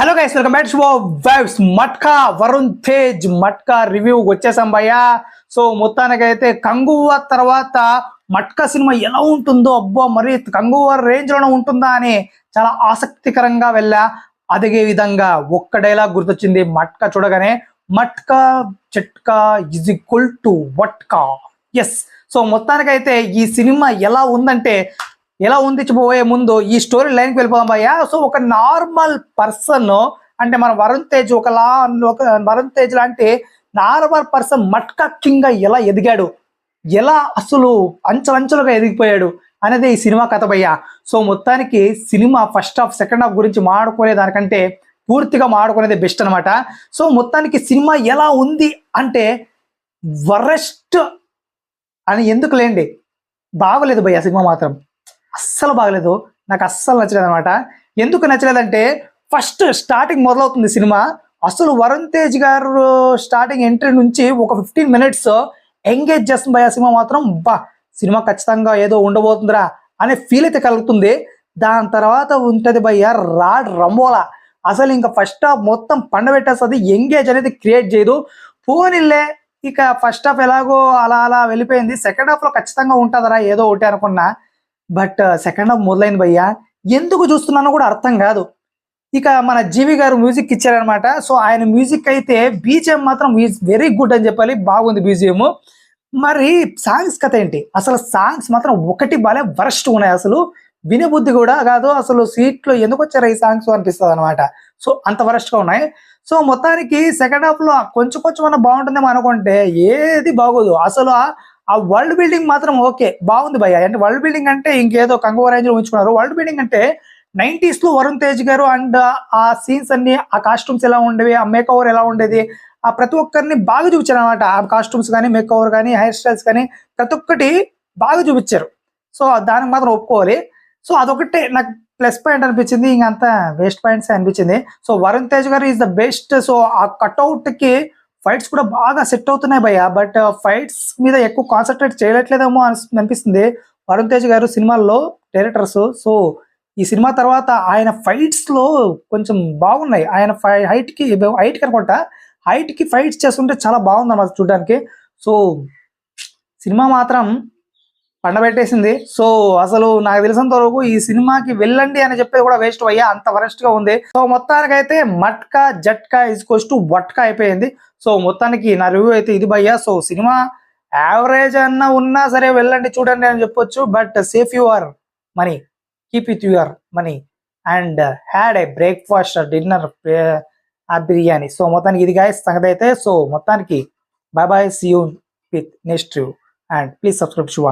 Hello guys welcome back show vibes Matka Varun Tej Matka review వచ్చేసాం భయ్యా. So మొత్తానికి అయితే కంగువ తర్వాత మట్కా సినిమా ఎలా ఉంటుందో అబ్బో మరి కంగువ రేంజ్లోనే ఉంటుందా అని చాలా ఆసక్తికరంగా వెళ్ళా. అదిగే విధంగా ఒక్క డైలాగ్ గుర్తొచ్చింది మట్కా చూడగానే మట్కా చట్కా ఇజ్ ఈక్వల్ టు వట్కా. ఎస్ సో మొత్తానికైతే ఈ సినిమా ఎలా ఉందంటే ఎలా ఉంది పోయే ముందు ఈ స్టోరీ లైన్కి వెళ్ళిపోదాం భయ్యా. సో ఒక నార్మల్ పర్సన్ అంటే మన వరుణ్ తేజ్ ఒకలా ఒక వరుణ్ తేజ్ లాంటి నార్మల్ పర్సన్ మట్కా కింగ్ ఎలా ఎదిగాడు? ఎలా అసలు అంచలంచలుగా ఎదిగిపోయాడు? అనేది ఈ సినిమా కథ భయ్యా. సో మొత్తానికి సినిమా ఫస్ట్ హాఫ్ సెకండ్ హాఫ్ గురించి మాడుకునే దానికంటే పూర్తిగా మాడుకునేది బెస్ట్ అనమాట సో మొత్తానికి సినిమా ఎలా ఉంది అంటే వరెస్ట్ అని ఎందుకు లేండి? బాగలేదు భయ్యా సినిమా మాత్రం. అస్సలు బాగలేదు. నాకు అస్సలు నచ్చలేదు అనమాట ఎందుకు నచ్చలేదంటే ఫస్ట్ స్టార్టింగ్ మొదలవుతుంది సినిమా. అసలు వరుణ్ తేజ్ గారు స్టార్టింగ్ ఎంట్రీ నుంచి ఒక ఫిఫ్టీన్ మినిట్స్ ఎంగేజ్ చేస్తుంది భయ సినిమా మాత్రం. బా సినిమా ఖచ్చితంగా ఏదో ఉండబోతుందిరా అనే ఫీల్ అయితే కలుగుతుంది. దాని తర్వాత ఉంటుంది భయ్య రాడ్ రంబోలా. అసలు ఇంకా ఫస్ట్ హాఫ్ మొత్తం పండబెట్టేస్తుంది ఎంగేజ్ అనేది క్రియేట్ చేయదు. పోనిల్లే ఇక ఫస్ట్ హాఫ్ ఎలాగో అలా అలా వెళ్ళిపోయింది. సెకండ్ హాఫ్లో ఖచ్చితంగా ఉంటుందరా ఏదో ఒకటి అనుకున్నా. బట్ సెకండ్ హాఫ్ మొదలైంది భయ్యా. ఎందుకు చూస్తున్నానో కూడా అర్థం కాదు. ఇక మన జీవి గారు మ్యూజిక్ ఇచ్చారనమాట సో ఆయన మ్యూజిక్ అయితే బీజిఎం మాత్రం వెరీ గుడ్ అని చెప్పాలి. బాగుంది బీజిఎం. మరి సాంగ్స్ కథ ఏంటి? అసలు సాంగ్స్ మాత్రం ఒకటి బాలే వరస్ట్ ఉన్నాయి అసలు. వినబుద్ధి కూడా కాదు. అసలు సీట్లో ఎందుకు వచ్చారు ఈ సాంగ్స్ అనిపిస్తుంది అనమాట సో అంత వరస్ట్గా ఉన్నాయి. సో మొత్తానికి సెకండ్ హాఫ్లో కొంచెం కొంచెం అన్న బాగుంటుందేమో అనుకుంటే ఏది బాగోదు. అసలు ఆ- వరల్డ్ బిల్డింగ్ మాత్రం ఓకే బాగుంది భయ్య. అంటే వరల్డ్ బిల్డింగ్ అంటే ఇంకేదో కంగో రేంజ్లో ఉంచుకున్నారు. వరల్డ్ బిల్డింగ్ అంటే నైన్టీస్లో వరుణ్ తేజ్ గారు అండ్ ఆ సీన్స్ అన్ని ఆ కాస్ట్యూమ్స్ ఎలా ఉండేవి ఆ మేక్ ఓవర్ ఎలా ఉండేది ఆ ప్రతి ఒక్కరిని బాగా చూపించారు అనమాట ఆ కాస్ట్యూమ్స్ కానీ మేక్ ఓవర్ కానీ హెయిర్ స్టైల్స్ కానీ ప్రతి ఒక్కటి బాగా చూపించారు. సో దానికి మాత్రం ఒప్పుకోవాలి. సో అదొకటే నాకు ప్లస్ పాయింట్ అనిపించింది. ఇంకంతా వేస్ట్ పాయింట్స్ అనిపించింది. సో వరుణ్ తేజ్ గారు ఈజ్ ద బెస్ట్ సో ఆ కట్అవుట్కి ఫైట్స్ కూడా బాగా సెట్ అవుతున్నాయి భయ్య. బట్ ఫైట్స్ మీద ఎక్కువ కాన్సన్ట్రేట్ చేయట్లేదేమో అని అనిపిస్తుంది వరుణ్ తేజ్ గారు సినిమాల్లో డైరెక్టర్స్. సో ఈ సినిమా తర్వాత ఆయన ఫైట్స్లో కొంచెం బాగున్నాయి. ఆయన హైట్కి హైట్కి అనుకుంటా హైట్కి ఫైట్స్ చేస్తుంటే చాలా బాగుంది అన్నమాట చూడడానికి. సో సినిమా మాత్రం పండబెట్టేసింది. సో అసలు నాకు తెలిసినంత వరకు ఈ సినిమాకి వెళ్ళండి అని చెప్పేది కూడా వేస్ట్ అయ్యా అంత వరస్ట్గా ఉంది. సో మొత్తానికైతే మట్కా జట్కా ఇస్కోస్ టు వట్కా అయిపోయింది. సో మొత్తానికి నా రివ్యూ అయితే ఇది భయ్యా. సో సినిమా యావరేజ్ అన్న ఉన్నా సరే వెళ్ళండి చూడండి అని చెప్పొచ్చు. But save your money keep it your money and had a breakfast dinner ఆ బిర్యానీ. సో మొత్తానికి ఇది గాయస్ సంగతి అయితే. సో మొత్తానికి bye bye see you with next and please subscribe Shiva